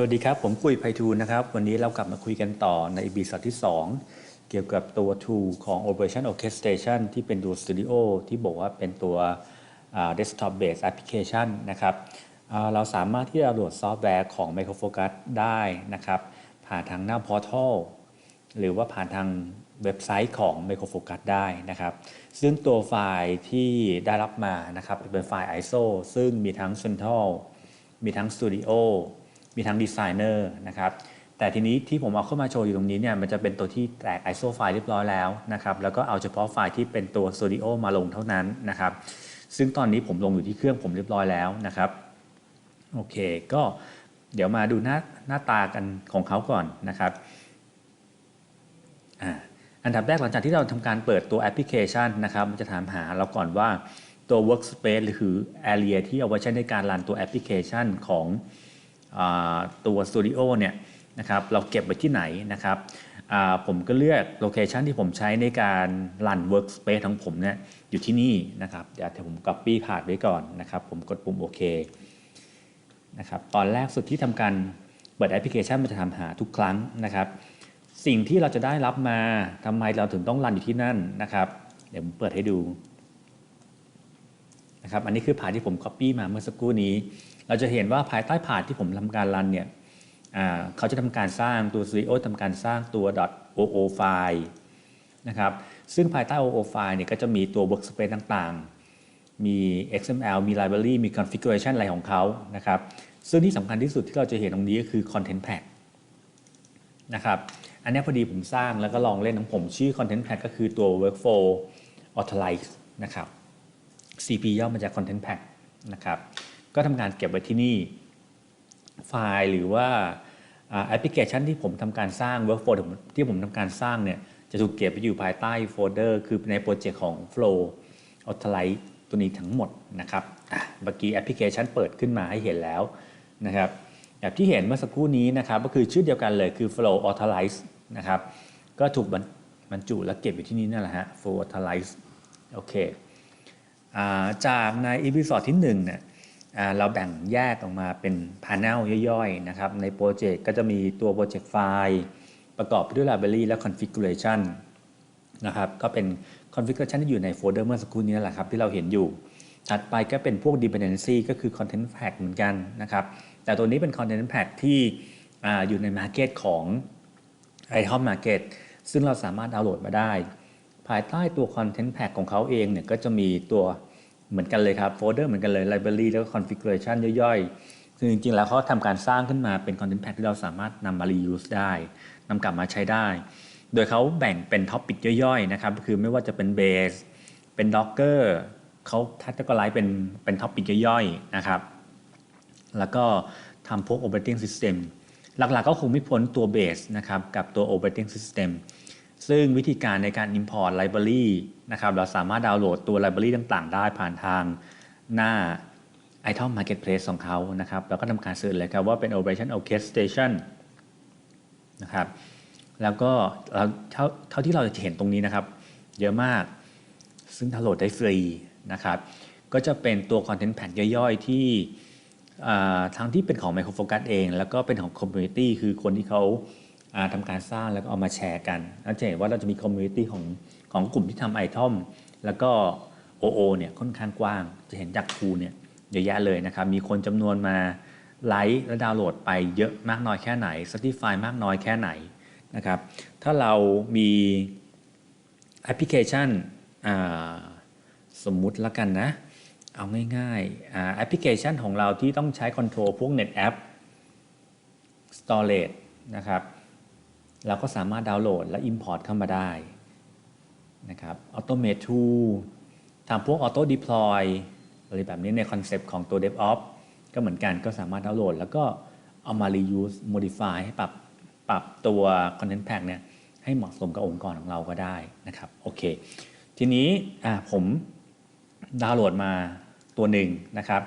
สวัสดีครับ ผมกุยไพฑูรย์นะครับ วันนี้เรากลับมาคุยกันต่อในอีพีที่ 2 เกี่ยวกับตัว tool ของ Operation Orchestration ที่เป็นตัว Studio ที่บอกว่าเป็นตัว desktop based application นะครับเราสามารถที่จะโหลดซอฟต์แวร์ของ Micro Focus ได้นะครับ ผ่านทางหน้า Portal หรือว่าผ่านทางเว็บไซต์ของ Micro Focus ได้นะครับ ซึ่งตัวไฟล์ที่ได้รับมานะครับเป็นไฟล์ ISO ซึ่งมีทั้ง Central มีทั้ง Studio มีทั้ง Designer นะครับแต่ทีนี้ที่ผมเอาเข้ามาโชว์อยู่ตรงนี้เนี่ยมันจะเป็นตัวที่แตก ISO ไฟล์เรียบร้อยแล้วนะครับแล้วก็เอาเฉพาะไฟล์ที่เป็นตัว Studio มาลงเท่านั้นนะครับซึ่งตอนนี้ผมลงอยู่ที่เครื่องผมเรียบร้อยแล้วนะครับโอเคก็เดี๋ยวมาดูหน้าหน้าตากันของเขาก่อนนะครับอันดับแรกหลังจากที่เราทำการเปิดตัวแอปพลิเคชันนะครับมันจะถามหาเราก่อนว่าตัว workspace หรือคือ area ที่เอาไว้ใช้ในการรันตัวแอปพลิเคชันของ ตัว Studio เนี่ยนะครับเราเก็บไว้ที่ไหนนะครับผมก็เลือกโลเคชันที่ผมใช้ในการรัน workspace ของผมเนี่ยอยู่ที่นี่นะครับเดี๋ยวผม copy ผ่านไว้ก่อนนะครับ ผมกดปุ่มโอเคนะครับตอนแรกสุดที่ทำการเปิดแอปพลิเคชันมันจะทำหาทุกครั้งนะครับ สิ่งที่เราจะได้รับมาทำไมเราถึงต้องรันอยู่ที่นั่นนะครับ เดี๋ยวผมเปิดให้ดูนะครับอันนี้คือผ่านที่ผม Copy มาเมื่อสักครู่นี้ เราจะเห็นว่าภายใต้ผ่านที่ผมทำการรันเนี่ยเขาจะทำการสร้างตัว Studio ทำการสร้างตัว .oo ไฟล์นะครับซึ่งภายใต้ oo ไฟล์เนี่ยก็จะมีตัว workspace ต่างๆ มี XML มี library มี configuration อะไรของเขานะครับซึ่งที่สำคัญที่สุดที่เราจะเห็นตรงนี้ก็คือ content pack นะครับอันนี้พอดีผมสร้างแล้วก็ลองเล่นของผมชื่อ Content Pack ก็คือตัว Workflow Authorize นะครับ CP ย่อมาจาก Content Pack นะครับ ก็ทำการเก็บไว้ที่นี่ ไฟล์หรือว่าแอปพลิเคชันที่ผมทำการสร้าง Workflow ที่ผมทำการสร้างเนี่ยจะถูกเก็บไปอยู่ภายใต้โฟลเดอร์คือในโปรเจกต์ของ Flow Authorize ตัวนี้ทั้งหมดนะครับเมื่อกี้แอปพลิเคชันเปิดขึ้นมาให้เห็นแล้วนะครับแบบที่เห็นเมื่อสักครู่นี้นะครับก็คือชื่อเดียวกันเลยคือ flow authorize นะครับก็ถูกบรรจุและเก็บอยู่ที่นี่นั่นแหละฮะ flow authorize โอเคจากในอีพิ o d ที่1เนี่ย เราแบ่งแยกออกมาเป็น panel ย่อยๆนะครับในโปรเจกต์ก็จะมีตัวโปรเจกต์ไฟล์ประกอบด้วย library และ configuration นะครับก็เป็น configuration ที่อยู่ในโฟลเดอร์เมื่อสักครู่นี้แหละครับที่เราเห็นอยู่ถัดไปก็เป็นพวก dependency ก็คือ content pack เหมือนกันนะครับแต่ตัวนี้เป็น content pack ที่ออยู่ใน market ของ iTop Market ซึ่งเราสามารถดาวน์โหลดมาได้ ภายใต้ตัว content pack ของเขาเองเนี่ยก็จะมีตัว เหมือนกันเลยครับโฟลเดอร์เหมือนกันเลย library แล้วก็ configuration ย่อยๆซึ่งจริงๆ แล้วเขาทำการสร้างขึ้นมาเป็น content pack ที่เราสามารถนำมา reuse ได้นำกลับมาใช้ได้ โดยเขาแบ่งเป็น topic ย่อยๆนะครับคือไม่ว่าจะเป็น base เป็น docker เขาทัดก็ไลฟ์เป็นเป็น topic ย่อยๆนะครับแล้วก็ทำพวก operating system หลักๆก็คงไม่พ้นตัว base นะครับกับตัว operating system ซึ่งวิธีการในการ import library นะครับเราสามารถดาวน์โหลดตัว library ต่างๆ ได้ผ่านทางหน้า item marketplace ของเขานะครับแล้วก็ทำการเสิร์ชเลยครับว่าเป็น operation orchestration นะครับแล้วก็เราเท่าเท่าที่เราจะเห็นตรงนี้นะครับ เยอะมากซึ่งดาวน์โหลดได้ฟรีนะครับก็จะเป็นตัว Content Pack ย่อยๆ ที่ทั้งที่เป็นของ Micro Focus เอง แล้วก็เป็นของ Community คือคนที่เขาทำการสร้างแล้วก็เอามาแชร์กันแล้วจะเห็นว่าเราจะมี Community ของ ของกลุ่มที่ทำไอทอมแล้วก็ OO เนี่ยค่อนข้างกว้าง จะเห็นจากคูเนี่ยเยอะแยะเลยนะครับ มีคนจำนวนมาไลค์และดาวน์โหลดไปเยอะมากน้อยแค่ไหน Certify มากน้อยแค่ไหนนะครับ ถ้าเรามีแอปพลิเคชันสมมุติแล้วกันนะ เอาง่ายๆแอปพลิเคชันของเราที่ต้องใช้คอนโทรลพวก Net App Storage นะครับ เราก็สามารถดาวน์โหลดและ Import เข้ามาได้ นะครับ Automate Tool ทำพวก Auto Deploy อะไรแบบนี้ในคอนเซปต์ของตัว DevOps ก็เหมือนกันก็สามารถดาวน์โหลด แล้วก็เอามา reuse modify ให้ปรับปรับตัว Content Pack เนี่ยให้เหมาะสมกับองค์กรของเราก็ได้นะครับโอเคทีนี้ผมดาวน์โหลดมาตัวหนึ่งนะครับ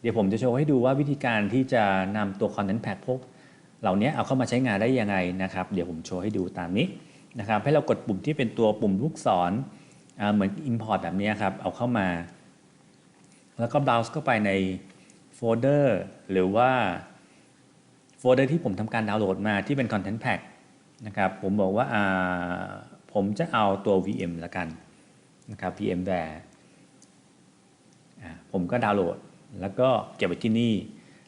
เดี๋ยวผมจะโชว์ให้ดูว่าวิธีการที่จะนำตัว Content Pack พวกเหล่านี้เอาเข้ามาใช้งานได้ยังไงนะครับ เดี๋ยวผมโชว์ให้ดูตามนี้ นะครับให้เรากดปุ่มที่เป็นตัวปุ่มลูกศรเหมือน Import แบบนี้ครับเอาเข้ามา แล้วก็ browse เข้าไปในโฟลเดอร์หรือว่าโฟลเดอร์ที่ผมทำการดาวน์โหลดมาที่เป็น Content Pack นะครับผมบอกว่าาผมจะเอาตัว VM ละกันนะครับ VMware ผมก็ดาวน์โหลด แล้วก็เก็บไว้ที่นี่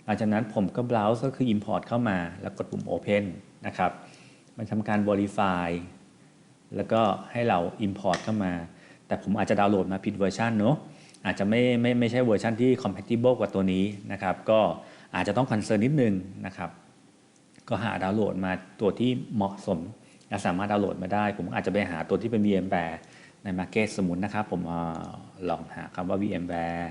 หลังจากนั้นผมก็ browse ก็คือ import เข้ามา แล้วกดปุ่ม open นะครับ มันทำการ verify แล้วก็ให้เรา import เข้ามา แต่ผมอาจจะดาวน์โหลดมาผิดเวอร์ชันเนาะอาจจะไม่ไม่ไม่ใช่เวอร์ชันที่ compatible กับตัวนี้นะครับ ก็อาจจะต้อง concern นิดนึงนะครับ ก็หาดาวน์โหลดมาตัวที่เหมาะสมและสามารถดาวน์โหลดมาได้ ผมอาจจะไปหาตัวที่เป็น VMware ใน Market สมมุตินะครับ ผมอลองหาคำว่า VMware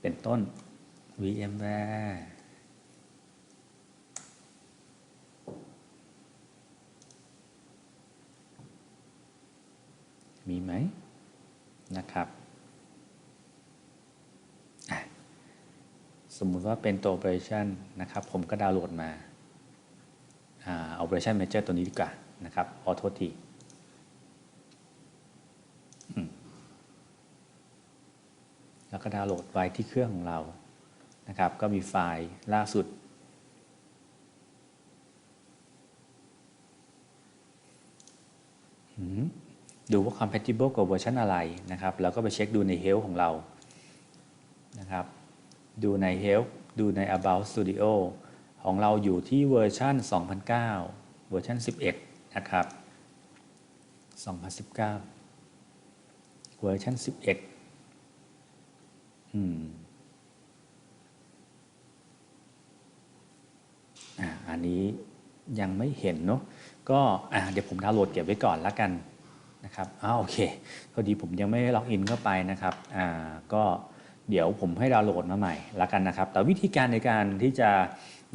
เป็นต้น VMware มีไหมนะครับสมมุติว่าเป็นตัว operation นะครับ ผมก็ดาวน์โหลดมาอ่า operation manager ตัวนี้ดีกว่านะครับขอโทษทีแล้วก็ดาวน์โหลดไว้ที่เครื่องของเรา นะครับ ก็มีไฟล์ล่าสุด ดูว่า compatible กับเวอร์ชันอะไรนะครับ แล้วก็ไปเช็คดูใน Help ของเรานะครับ ดูใน Help ดูใน About Studio ของเราอยู่ที่เวอร์ชัน2009 เวอร์ชัน11 นะครับ 2019 เวอร์ชัน11 อืม อันนี้ยังไม่เห็นเนาะก็อ่าเดี๋ยวผมดาวน์โหลดเก็บไว้ก่อนละกันนะครับอ้าวโอเคพอดีผมยังไม่ล็อกอินเข้าไปนะครับอ่าก็เดี๋ยวผมให้ดาวน์โหลดมาใหม่ละกันนะครับ แต่วิธีการในการที่จะ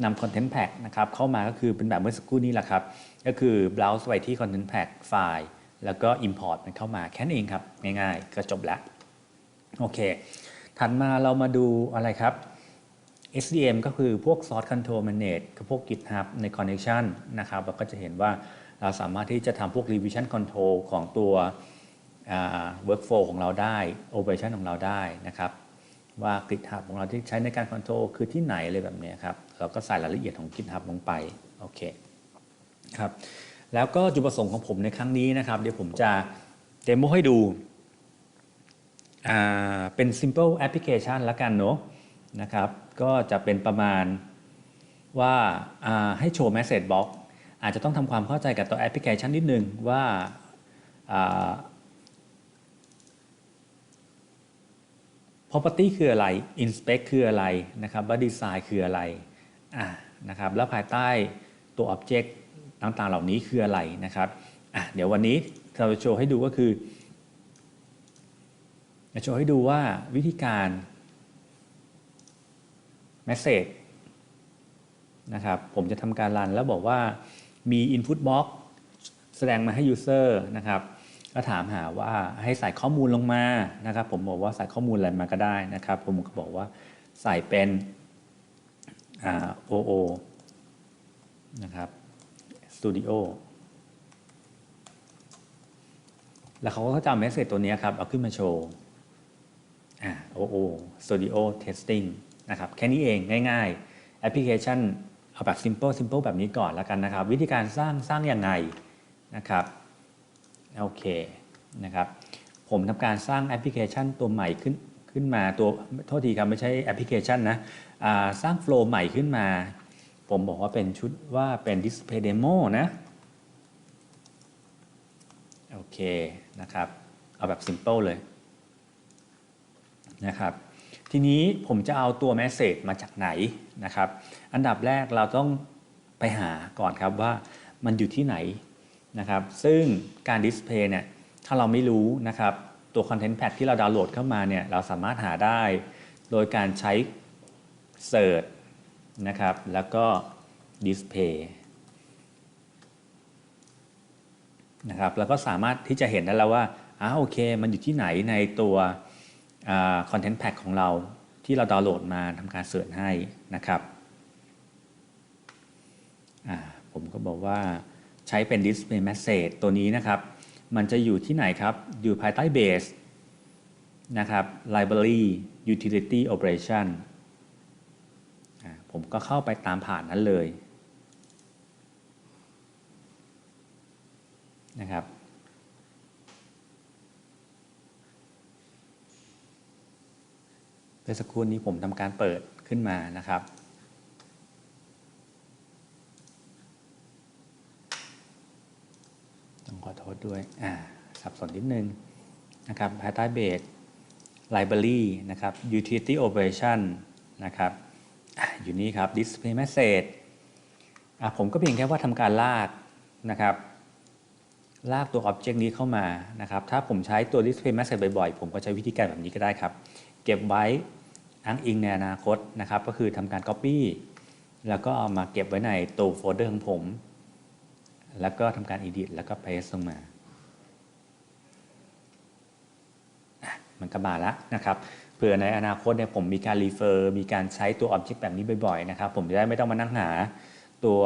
นำ Content Pack นะครับเข้ามาก็คือเป็นแบบเมื่อสักครู่นี้แหละครับ ก็คือ browse ไปที่ Content Pack ไฟล์ แล้วก็ import มันเข้ามาแค่นั้นเองครับ ง่ายๆ ก็จบแล้ว โอเค ถัดมาเรามาดูอะไรครับ SDM ก็คือพวก Source Control Manage กับพวก GitHub ใน Connection นะครับเราก็จะเห็นว่าเราสามารถที่จะทำพวก revision control ของตัว workflow ของเราได้ operation ของเราได้นะครับ ว่า GitHub ของเราที่ใช้ในการ control คือที่ไหนเลยแบบนี้ครับ เราก็ใส่รายละเอียดของ GitHub ลงไปโอเคครับแล้วก็จุดประสงค์ของผมในครั้งนี้นะครับ เดี๋ยวผมจะเดโมให้ดูเป็น simple application ละกันเนาะ นะครับ ก็จะเป็นประมาณว่าให้โชว์ message box อาจจะต้องทำความเข้าใจกับตัวแอปพลิเคชันนิดนึงว่า property คืออะไร inspect คืออะไรนะครับว่า design คืออะไรอ่านะครับแล้วภายใต้ตัว object ต่างๆ เหล่านี้คืออะไรนะครับเดี๋ยววันนี้เราจะโชว์ให้ดูก็คือจะโชว์ให้ดูว่าวิธีการ message นะครับผมจะทำการรันแล้วบอกว่ามี input box แสดงมาให้ user นะครับก็ถามหาว่าให้ใส่ข้อมูลลงมานะครับ ผมบอกว่าใส่ข้อมูลอะไรมาก็ได้นะครับ ผมก็บอกว่าใส่เป็น OO นะครับ Studio แล้วเขาก็จะเอาเมสเซจตัวนี้ครับ เอาขึ้นมาโชว์อ่า OO Studio Testing นะครับแค่นี้เองง่ายๆแอปพลิเคชันเอาแบบ simple simple แบบนี้ก่อนแล้วกันนะครับ วิธีการสร้างสร้างยังไงนะครับโอเคนะครับผมทำการสร้างแอปพลิเคชันตัวใหม่ขึ้นขึ้นมาตัวโทษทีครับไม่ใช่แอปพลิเคชันนะสร้างโฟล์ใหม่ขึ้นมา ผมบอกว่าเป็นชุดว่าเป็น Display Demo นะโอเคนะครับเอาแบบ simple เลยนะครับ ทีนี้ผมจะเอาตัว Message มาจากไหนนะครับ อันดับแรกเราต้องไปหาก่อนครับว่ามันอยู่ที่ไหนนะครับ ซึ่งการดิสเพย์เนี่ยถ้าเราไม่รู้นะครับตัว Content Pad ที่เราดาวน์โหลดเข้ามาเนี่ยเราสามารถหาได้ โดยการใช้ Search นะครับแล้วก็ Display นะครับแล้วก็สามารถที่จะเห็นได้แล้วว่าอ้าโอเค มันอยู่ที่ไหนในตัว Content Pack ของเราที่เราดาวน์โหลดมาทำการเสิร์ชให้นะครับผมก็บอกว่าใช้เป็น display message ตัวนี้นะครับ มันจะอยู่ที่ไหนครับ อยู่ภายใต้ base นะครับ library utility operation ผมก็เข้าไปตามผ่านนั้นเลยนะครับ มื่อสักครู่นี้ผมทำการเปิดขึ้นมานะครับ ต้องขอโทษด้วยอ่าสับสนนิดนึงนะครับภายใต้เบส library นะครับ utility operation นะครับออยู่นี่ครับ display message อะผมก็เพียงแค่ว่าทำการลากนะครับลากตัว object นี้เข้ามานะครับ ถ้าผมใช้ตัว display message บ่อยๆ ผมก็ใช้วิธีการแบบนี้ก็ได้ครับ เก็บไว้ อ้างอิงในอนาคตนะครับ ก็คือทำการ copy แล้วก็เอามาเก็บไว้ในตัวโฟลเดอร์ของผม แล้วก็ทำการ edit แล้วก็ paste ลงมา มันก็มาแล้วนะครับ เผื่อในอนาคตเนี่ยผมมีการ refer มีการใช้ตัว object แบบนี้บ่อยๆนะครับ ผมจะได้ไม่ต้องมานั่งหาตัว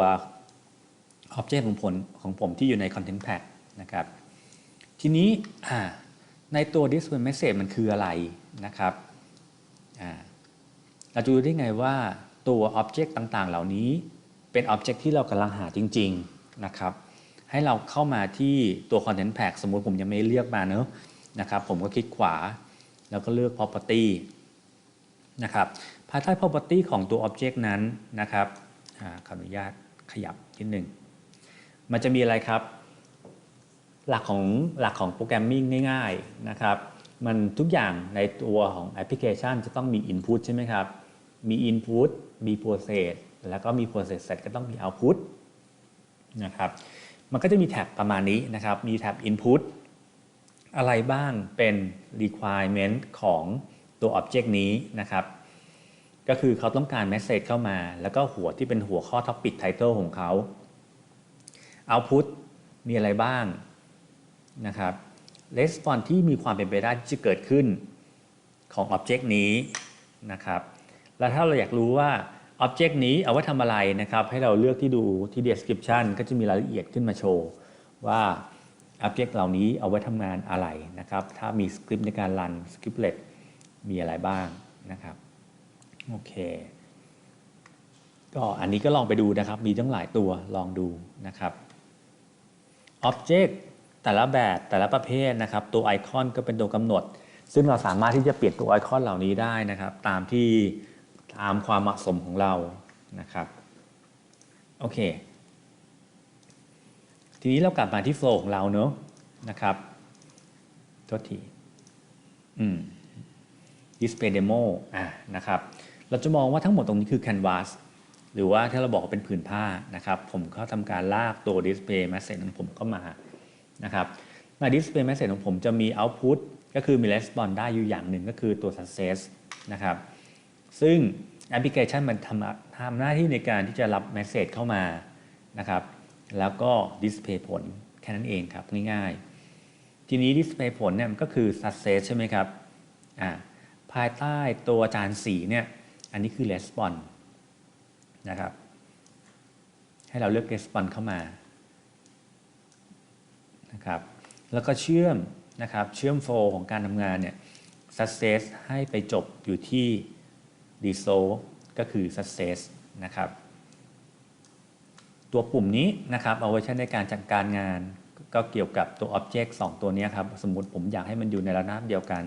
object ของผมของผมที่อยู่ใน content pack นะครับ ทีนี้ในตัว display message มันคืออะไรนะครับอ่า เราจะรู้ได้ไงว่าตัว object ต่างๆ เหล่านี้เป็น object ที่เรากำลังหาจริง ๆ นะครับ ให้เราเข้ามาที่ตัว content pack สมมุติผมยังไม่เลือกมาเนอะนะครับ ผมก็คลิกขวา แล้วก็เลือก property นะครับภายใต้ property ของตัว object นั้นนะครับอขออนุญาตขยับนิดนึงมันจะมีอะไรครับ หลักของหลักของโปรแกรมมิ่งง่าย ๆ นะครับ มันทุกอย่างในตัวของแอปพลิเคชันจะต้องมี Input ใช่ไหมครับ มี Input มี Process แล้วก็มี Process เสร็จก็ต้องมี Output นะครับ มันก็จะมีแท็บประมาณนี้นะครับ มีแท็บ Input อะไรบ้างเป็น requirement ของตัว Object นี้นะครับ ก็คือเขาต้องการ Message เข้ามา แล้วก็หัวที่เป็นหัวข้อ Topic Title ของเขา Output มีอะไรบ้างนะครับ Response ที่มีความเป็นไปได้ที่จะเกิดขึ้นของ Object นี้นะครับ แล้วถ้าเราอยากรู้ว่า Object นี้เอาไว้ทำอะไรนะครับ ให้เราเลือกที่ดูที่ Description ก็จะมีรายละเอียดขึ้นมาโชว์ว่า Object เหล่านี้เอาไว้ทำงานอะไรนะครับ ถ้ามีสคริปต์ในการรันสคริปต์เลมีอะไรบ้างนะครับโอเคก็อันนี้ก็ลองไปดูนะครับ มีตั้งหลายตัวลองดูนะครับ Object แต่ละแบบแต่ละประเภทนะครับ ตัวไอคอนก็เป็นตัวกำหนด ซึ่งเราสามารถที่จะเปลี่ยนตัวไอคอนเหล่านี้ได้นะครับ ตามที่ ตามความเหมาะสมของเรานะครับโอเค ทีนี้เรากลับมาที่โฟล์ของเราเนอะนะครับโทษทีอืม display demo อะนะครับ เราจะมองว่าทั้งหมดตรงนี้คือ canvas หรือว่าถ้าเราบอกว่าเป็นผืนผ้านะครับ ผมก็ทำการลากตัว display message ของผมเข้ามานะครับใน display message ของผมจะมี output ก็คือมี response ได้อยู่อย่างหนึ่งก็คือตัว success นะครับ ซึ่งแอปพลิเคชันมันทำทำหน้าที่ในการที่จะรับ message เข้ามานะครับ แล้วก็ display ผลแค่นั้นเองครับ ง่ายๆ ทีนี้ display ผลเนี่ยมันก็คือ success ใช่ไหมครับอ่าภายใต้ตัวจานสีเนี่ยอันนี้คือ response นะครับ ให้เราเลือก response เข้ามานะครับแล้วก็เชื่อมนะครับเชื่อมโฟของการทำงานเนี่ย success ให้ไปจบอยู่ที่ resolve ก็คือ success นะครับ ตัวปุ่มนี้นะครับเอาไว้ใช้ในการจัดการงาน ก็เกี่ยวกับตัว object 2 ตัวนี้ครับ สมมติผมอยากให้มันอยู่ในระนาบเดียวกัน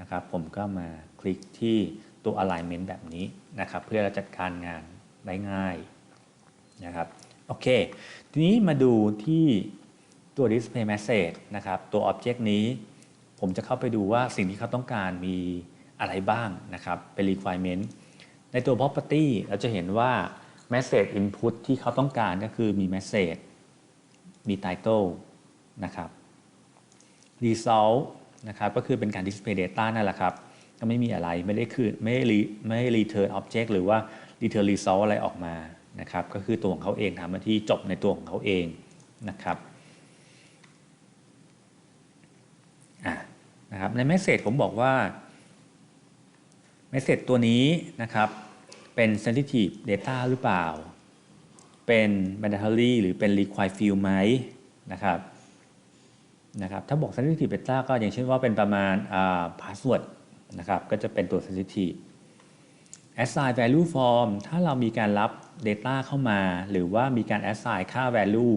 นะครับ ผมก็มาคลิกที่ตัว alignment แบบนี้นะครับ เพื่อเราจัดการงานได้ง่ายนะครับโอเค ทีนี้มาดูที่ตัว display message นะครับ ตัว object นี้ ผมจะเข้าไปดูว่าสิ่งที่เขาต้องการมี อะไรบ้างนะครับเป็น requirement ในตัว property เราจะเห็นว่า message input ที่เขาต้องการก็คือมี message มี title นะครับ result นะครับก็คือเป็นการ display data นั่นแหละครับก็ไม่มีอะไรไม่ได้คือไม่ได้ไม่ได้ return object หรือว่า return result อะไรออกมานะครับก็คือตัวของเขาเองทำหน้าที่จบในตัวของเขาเองนะครับอะนะครับใน message ผมบอกว่า message ตัวนี้นะครับเป็น sensitive data หรือเปล่า เป็น mandatory หรือเป็น required field ไหมนะครับนะครับถ้าบอก sensitive data ก็อย่างเช่นว่าเป็นประมาณอ่า password นะครับก็จะเป็นตัว sensitive assign value form ถ้าเรามีการรับ data เข้ามา หรือว่ามีการ assign ค่า value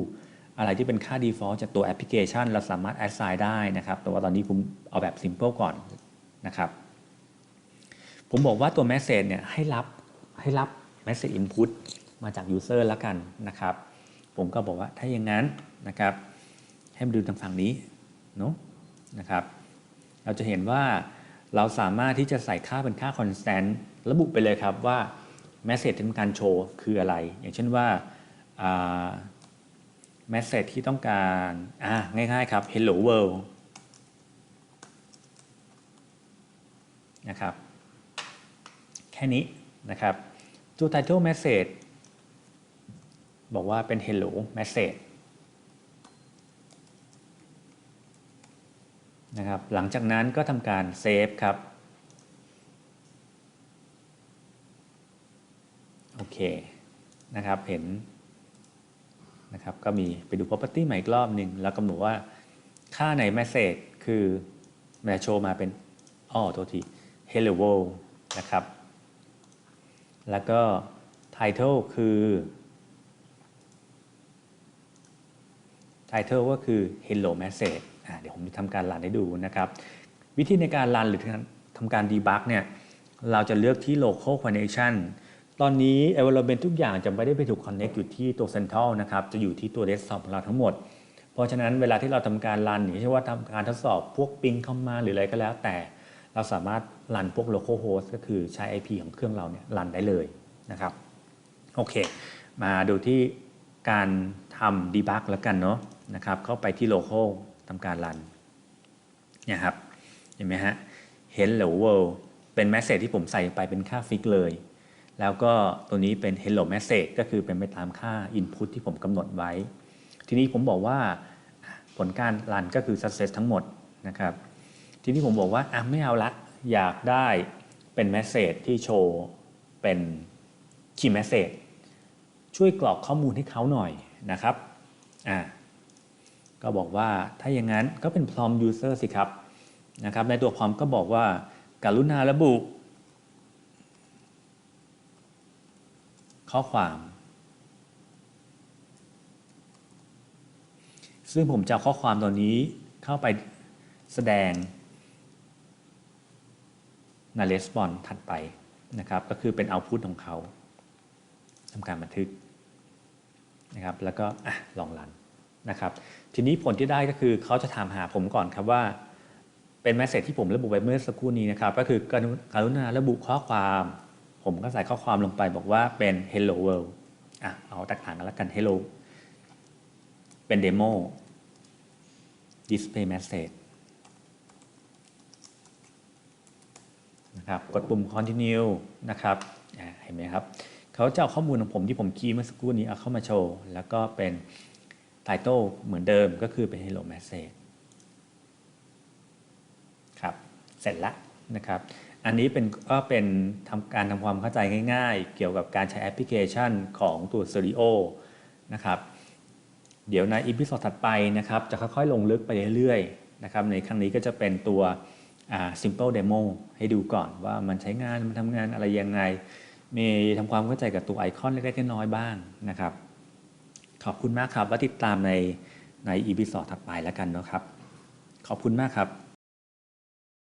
อะไรที่เป็นค่า default จากตัวแอปพลิเคชัน เราสามารถ assign ได้นะครับ แต่ว่าตอนนี้ผมเอาแบบ simple ก่อนนะครับ ผมบอกว่าตัว message เนี่ยให้รับให้รับ message input มาจาก user แล้วกันนะครับ ผมก็บอกว่าถ้าอย่างนั้นนะครับ ให้มาดูทางฝั่งนี้เนาะนะครับ เราจะเห็นว่าเราสามารถที่จะใส่ค่าเป็นค่า constant ระบุไปเลยครับว่า message ที่ต้องการโชว์คืออะไร อย่างเช่นว่า message ที่ต้องการอ่าง่ายๆครับ hello world นะครับ ค่นี้นะครับตัว title message บอกว่าเป็น hello message นะครับหลังจากนั้นก็ทำการเซฟครับโอเคนะครับเห็นนะครับก็มีไปดู property ใหม่อีกรอบหนึ่งแล้วกำหนดว่าค่าใน message คือมันจะโชว์มาเป็นอ้อโทษที hello world นะครับ แล้วก็ title คือ title ก็คือ hello message อะเดี๋ยวผมจะทำการรันให้ดูนะครับ วิธีในการรันหรือทำการ debug เนี่ยเราจะเลือกที่ local connection ตอนนี้ environment ทุกอย่างจะไม่ได้ไปถูก connect อยู่ที่ตัว central นะครับ จะอยู่ที่ตัว desktop ของเราทั้งหมด เพราะฉะนั้นเวลาที่เราทำการรันอย่างเช่นว่าทำการทดสอบพวกปิงเข้ามาหรืออะไรก็แล้วแต่ เราสามารถรันพวก local host ก็คือใช้ IP ของเครื่องเราเนี่ยรันได้เลยนะครับโอเค มาดูที่การทำ debug แล้วกันเนาะนะครับเข้าไปที่ local ทำการรันเนี่ยครับเห็นไหมฮะ hello world เป็น message ที่ผมใส่ไปเป็นค่าฟิกเลย แล้วก็ตัวนี้เป็น hello message ก็คือเป็นไปตามค่า input ที่ผมกำหนดไว้ ทีนี้ผมบอกว่าผลการรันก็คือ success ทั้งหมดนะครับ ทีนี้ผมบอกว่าอะไม่เอาละ อยากได้เป็น message ที่โชว์เป็น key message ช่วยกรอกข้อมูลให้เขาหน่อยนะครับอ่าก็บอกว่าถ้าอย่างนั้นก็เป็น prompt user สิครับนะครับ ในตัว prompt ก็บอกว่าการุณาระบุ ข้อความ ซึ่งผมจะข้อความตัวนี้เข้าไปแสดง ใน response ถัดไปนะครับก็คือเป็น output ของเขาทำการบันทึกนะครับแล้วก็อลองรันนะครับทีนี้ผลที่ได้ก็คือเขาจะถามหาผมก่อนครับว่า เป็นแมสเซจที่ผมระบุไว้เมื่อสักครู่นี้นะครับก็คือการุณาระบุข้อความ ผมก็ใส่ข้อความลงไปบอกว่าเป็น hello world อะเอาแตกต่างกันแล้วกัน hello เป็น demo display message นะครับกดปุ่ม continue นะครับเห็นไหมครับเขาจะเอาข้อมูลของผมที่ผมคีย์เมื่อสักครู่นี้เอาเข้ามาโชว์ แล้วก็เป็น title เหมือนเดิมก็คือเป็น hello message ครับเสร็จล้วนะครับอันนี้เป็นก็เป็นทำการทำความเข้าใจง่ายๆ เกี่ยวกับการใช้แอปพลิเคชันของตัว Stereo นะครับเดี๋ยวในอีพิโซดถัดไปนะครับจะค่อยๆ ลงลึกไปเรื่อยๆนะครับในครั้งนี้ก็จะเป็นตัว simple demo ให้ดูก่อนว่ามันใช้งานมันทำงานอะไรยังไง มีทำความเข้าใจกับตัวไอคอนเล็กๆน้อยๆบ้างนะครับ ขอบคุณมากครับว่าติดตามในในอีพีสอดถัดไปแล้วกันนะครับ ขอบคุณมากครับ